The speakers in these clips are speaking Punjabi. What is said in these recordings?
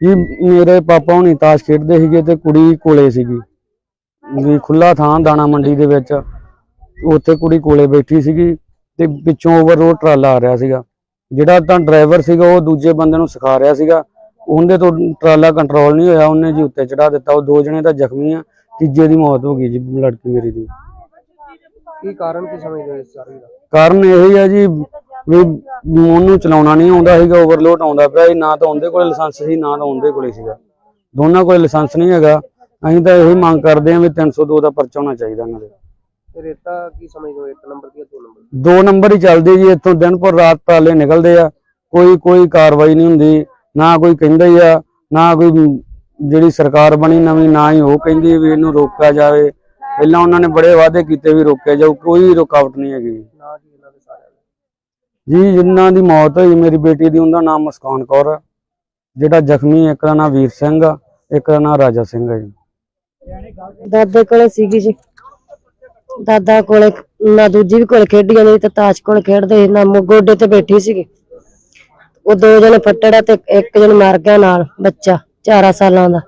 ਜੀ ਮੇਰੇ ਪਾਪਾ ਹੁਣੀ ਤਾਸ਼ ਖੇਡਦੇ ਸੀਗੇ ਤੇ ਕੁੜੀ ਕੋਲੇ ਸੀਗੀ। ਵੀ ਖੁੱਲਾ ਥਾਂ ਦਾਣਾ ਮੰਡੀ ਦੇ ਵਿੱਚ। ਉੱਥੇ ਕੁੜੀ ਕੋਲੇ ਬੈਠੀ ਸੀਗੀ ਤੇ ਪਿੱਛੋਂ ਓਵਰਲੋਡ ਟਰਾਲਾ ਆ ਰਿਹਾ ਸੀਗਾ। ਜਿਹੜਾ ਤਾਂ ਡਰਾਈਵਰ ਸੀਗਾ ਉਹ ਦੂਜੇ ਬੰਦੇ ਨੂੰ ਸਿਖਾ ਰਿਹਾ ਸੀਗਾ। ਉਹਦੇ ਤੋਂ ਟਰਾਲਾ ਕੰਟਰੋਲ ਨਹੀਂ ਹੋਇਆ ਉਹਨੇ ਜੀ ਉੱਤੇ ਚੜਾ ਦਿੱਤਾ। ਉਹ ਦੋ ਜਣੇ ਤਾਂ ਜ਼ਖਮੀ ਆ ਤੀਜੇ ਦੀ ਮੌਤ ਹੋ ਗਈ ਜੀ ਲੜਕੀ ਮੇਰੀ ਦੀ। ਕੀ ਕਾਰਨ ਕੀ ਸਮਝਦੇ ਹੋ ਇਸ ਸਾਰੀ ਦਾ? ਕਾਰਨ ਇਹ ਹੀ ਆ ਜੀ ਵੀ ਉਹਨੂੰ ਚਲਾਉਣਾ ਨਹੀਂ ਆਉਂਦਾ ਸੀਗਾ ਓਵਰਲੋਡ ਆਉਂਦਾ ਪਿਆ ਸੀ ਨਾ ਤਾਂ ਉਹਦੇ ਕੋਲ ਲਾਇਸੈਂਸ ਸੀ ਨਾ ਤਾਂ ਉਹਦੇ ਕੋਲੇ ਸੀਗਾ। ਦੋਨਾਂ ਕੋਲ ਲਾਇਸੈਂਸ ਨਹੀਂ ਹੈਗਾ। ਅਸੀਂ ਤਾਂ ਇਹੀ ਮੰਗ ਕਰਦੇ ਹਾਂ ਵੀ 302 ਦਾ ਪਰਚਾ ਹੋਣਾ ਚਾਹੀਦਾ ਇਹਨਾਂ ਦੇ। ਰੇਤਾ ਕੀ ਸਮਝਦੇ ਹੋ? ਨੰਬਰ ਦੀ ਜਾਂ ਦੋ ਨੰਬਰ ਦੀ? ਨੰਬਰ ਹੀ ਚੱਲਦੇ ਜੀ ਇੱਥੋਂ ਦਿਨ ਪਰ ਰਾਤ ਟਰਾਲੇ ਨਿਕਲਦੇ ਆ। ਕੋਈ ਕੋਈ ਕਾਰਵਾਈ ਨਹੀਂ ਹੁੰਦੀ ਨਾ ਕੋਈ ਕਹਿੰਦਾ ਹੀ ਆ ਨਾ ਕੋਈ ਜਿਹੜੀ ਸਰਕਾਰ ਬਣੀ ਨਵੀਂ ਨਾ ਹੀ ਉਹ ਕਹਿੰਦੀ ਵੀ ਇਹਨੂੰ ਰੋਕਿਆ ਜਾਵੇ। ਪਹਿਲਾਂ ਉਹਨਾਂ ਨੇ ਬੜੇ ਵਾਅਦੇ ਕੀਤੇ ਵੀ ਰੋਕਿਆ ਜਾਊ ਕੋਈ ਰੁਕਾਵਟ ਨਹੀਂ ਹੈਗੀ ਨਾ ਜੀ ਇਹਨਾਂ ਦੇ ਸਾਰਿਆਂ ਦੇ ਜੀ, ਜਿਨ੍ਹਾਂ ਦੀ ਮੌਤ ਹੋਈ, ਮੇਰੀ ਬੇਟੀ ਦੀ ਉਹਦਾ ਨਾਮ ਮੁਸਕਾਨ ਕੌਰ ਆ। ਜਿਹੜਾ ਜ਼ਖਮੀ ਇੱਕ ਦਾ ਨਾਮ ਵੀਰ ਸਿੰਘ ਆ, ਇੱਕ ਦਾ ਨਾਮ ਰਾਜਾ ਸਿੰਘ ਆ ਜੀ। ਦਾਦੇ ਕੋਲੇ ਸੀਗੀ ਜੀ। ਦਾਦਾ ਕੋਲੇ, ਨਾ ਦੂਜੀ ਵੀ ਕੋਲੇ ਖੇਡੀ ਜਾਂਦੀ ਸੀ, ਤੇ ਤਾਸ਼ ਕੋਲੇ ਖੇਡਦੇ ਸੀ, ਨਾ ਮੁ- ਗੋਡੇ ਤੇ ਬੈਠੀ ਸੀਗੀ। ਉਹ ਦੋ ਜਣੇ ਫੱਟੜਾ ਤੇ ਇੱਕ ਜਣ ਮਰ ਗਿਆ ਨਾਲ, ਬੱਚਾ 4 ਸਾਲਾਂ ਦਾ।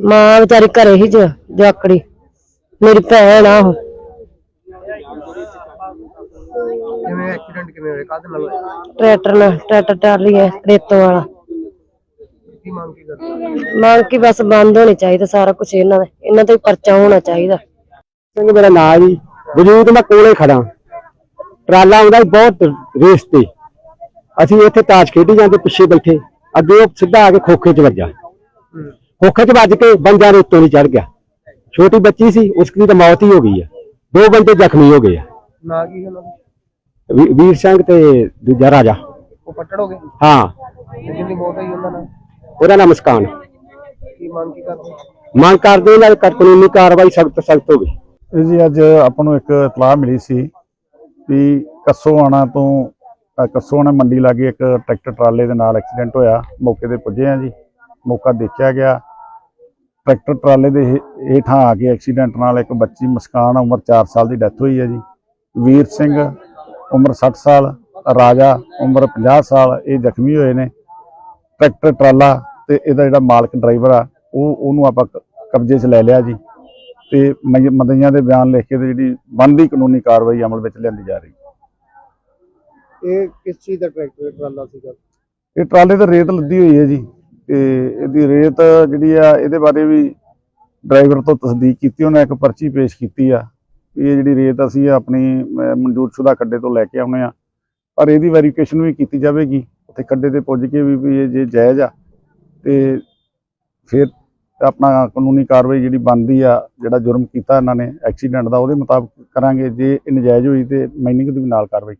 ਮਾਂ ਵਿਚਾਰੀ ਘਰੇ ਹੀ ਜੋ ਜਵਾਕੜੀ ਮੇਰੀ ਭੈਣ ਆ ਉਹ। ਕਿਵੇਂ ਐਕਸੀਡੈਂਟ ਕਿਵੇਂ ਹੋਇਆ? ਕਾਹਦੇ ਨਾਲ ਹੋਇਆ? ਟਰੈਕਟਰ ਨਾਲ ਟਰੈਕਟਰ ਟਰਾਲੀ ਹੈ ਰੇਤੋਂ ਵਾਲਾ। ਕੀ ਮੰਗ ਕੀ ਕਰਦੇ ਹੋ? ਮੰਗ ਕੀ ਬਸ ਬੰਦ ਹੋਣੇ ਚਾਹੀਦਾ ਸਾਰਾ ਕੁਝ ਇਹਨਾਂ ਦਾ ਇਹਨਾਂ ਤੇ ਪਰਚਾ ਹੋਣਾ ਚਾਹੀਦਾ। ਸਿੰਘ ਮੇਰਾ ਨਾਂ ਜੀ ਵਜੂਦ ਮੈਂ ਕੋਲੇ ਖੜਾ ਟਰਾਲਾ ਆਉਂਦਾ ਸੀ ਬਹੁਤ ਰੇਸ ਤੇ। ਅਸੀਂ ਇੱਥੇ ਤਾਸ਼ ਖੇਡੀ ਜਾਂਦੇ ਪਿੱਛੇ ਬੈਠੇ। ਅੱਗੇ ਉਹ ਸਿੱਧਾ ਆ ਕੇ ਖੋਖੇ 'ਚ ਵੱਜਾ। ਖੋਖੇ 'ਚ ਵੱਜ ਕੇ ਬੰਦਿਆਂ ਦੇ ਉੱਤੋਂ ਨਹੀਂ ਚੜ ਗਿਆ। ਛੋਟੀ ਬੱਚੀ ਸੀ ਉਸ ਦੀ ਤਾਂ ਮੌਤ ਹੀ ਹੋ ਗਈ ਆ। ਦੋ ਬੰਦੇ ਜ਼ਖਮੀ ਹੋ ਗਏ ਆ। ਨਾ ਕੀ ਉਹਨਾਂ ਦਾ ਵੀ- ਵੀਰ ਸਿੰਘ ਤੇ ਦੂਜਾ ਰਾਜਾ। ਉਹ ਪੱਟੜ ਹੋ ਗਏ? ਹਾਂ। ਤੇ ਜਿਹਦੀ ਮੌਤ ਹੋਈ ਉਹਨਾਂ ਨਾਲ? ਉਹਦਾ ਨਾਮ ਮੁਸਕਾਨ। ਕੀ ਮੰਗ ਕੀ ਕਰਦੇ? ਮੰਗ ਕਰਦੇ ਇਹਨਾਂ ਦੀ ਕਾਨੂੰਨੀ ਕਾਰਵਾਈ ਸਖਤ ਸਖਤ ਹੋਵੇ। ਇਹ ਜੀ ਅੱਜ ਆਪਾਂ ਨੂੰ ਇੱਕ ਇਤਲਾਹ ਮਿਲੀ ਸੀ ਵੀ ਕੱਸੋਆਣਾ ਤੋਂ ਅ, ਕੱਸੋਆਣਾ ਮੰਡੀ ਲਾਗੇ ਇੱਕ ਟਰੈਕਟਰ ਟਰਾਲੇ ਦੇ ਨਾਲ ਐਕਸੀਡੈਂਟ ਹੋਇਆ। ਮੌਕੇ ਤੇ ਪੁੱਜੇ ਆ ਜੀ। ਮੌਕਾ ਦੇਖਿਆ ਗਿਆ। ਟਰੈਕਟਰ ਟਰਾਲੇ ਦੇ ਹੇ- ਹੇਠਾਂ ਆ ਕੇ ਐਕਸੀਡੈਂਟ ਨਾਲ ਇੱਕ ਬੱਚੀ ਮੁਸਕਾਨ ਉਮਰ 4 ਸਾਲ ਦੀ ਡੈਥ ਹੋਈ ਹੈ ਜੀ। ਵੀਰ ਸਿੰਘ ਉਮਰ 60 ਸਾਲ ਰਾਜਾ ਉਮਰ 50 ਸਾਲ ਇਹ ਜ਼ਖਮੀ ਹੋਏ ਨੇ। ਟਰੈਕਟਰ ਟਰਾਲਾ ਤੇ ਇਹਦਾ ਜਿਹੜਾ ਮਾਲਕ ਡਰਾਈਵਰ ਆ ਉਹ ਉਹਨੂੰ ਆਪਾਂ ਕਬਜ਼ੇ 'ਚ ਲੈ ਲਿਆ ਜੀ। ਤੇ ਮਦਈਆਂ ਦੇ ਬਿਆਨ ਲਿਖ ਕੇ ਤੇ ਜਿਹੜੀ ਬਣਦੀ ਕਾਨੂੰਨੀ ਕਾਰਵਾਈ ਅਮਲ ਵਿੱਚ ਲਿਆਂਦੀ ਜਾ ਰਹੀ। ਇਹ ਕਿਸ ਚੀਜ਼ ਦਾ ਟਰੈਕਟਰ ਟਰਾਲਾ ਸੀਗਾ? ਇਹ ਟਰਾਲੇ ਤੇ ਰੇਤ ਲੱਦੀ ਹੋਈ ਹੈ ਜੀ। ਤੇ ਇਹਦੀ ਰੇਤ ਜਿਹੜੀ ਆ ਇਹਦੇ ਬਾਰੇ ਵੀ ਡਰਾਈਵਰ ਤੋਂ ਤਸਦੀਕ ਕੀਤੀ ਉਹਨੇ ਇੱਕ ਪਰਚੀ ਪੇਸ਼ ਕੀਤੀ ਆ। ਇਹ ਜਿਹੜੀ ਰੇਤ ਅਸੀਂ ਆਪਣੀ ਅਹ, ਮਨਜ਼ੂਰਸ਼ੁਦਾ ਖੱਡੇ ਤੋਂ ਲੈ ਕੇ ਆਉਣੇ ਆ। ਪਰ ਇਹਦੀ ਵੈਰੀਫਿਕੇਸ਼ਨ ਵੀ ਕੀਤੀ ਜਾਵੇਗੀ। ਉੱਥੇ ਖੱਡੇ ਤੇ ਪੁੱਜ ਕੇ ਵੀ ਇਹ ਜੇ ਜਾਇਜ਼ ਆ ਤੇ ਫਿਰ ਆਪਣਾ ਕਾਨੂੰਨੀ ਕਾਰਵਾਈ ਜਿਹੜੀ ਬਣਦੀ ਆ ਜਿਹੜਾ ਜੁਰਮ ਕੀਤਾ ਇਹਨਾਂ ਨੇ ਐਕਸੀਡੈਂਟ ਦਾ ਉਹਦੇ ਮੁਤਾਬਕ ਕਰਾਂਗੇ। ਜੇ ਇਹ ਨਜਾਇਜ਼ ਹੋਈ ਤੇ ਮਾਈਨਿੰਗ ਦੇ ਵੀ ਨਾਲ ਕਾਰਵਾਈ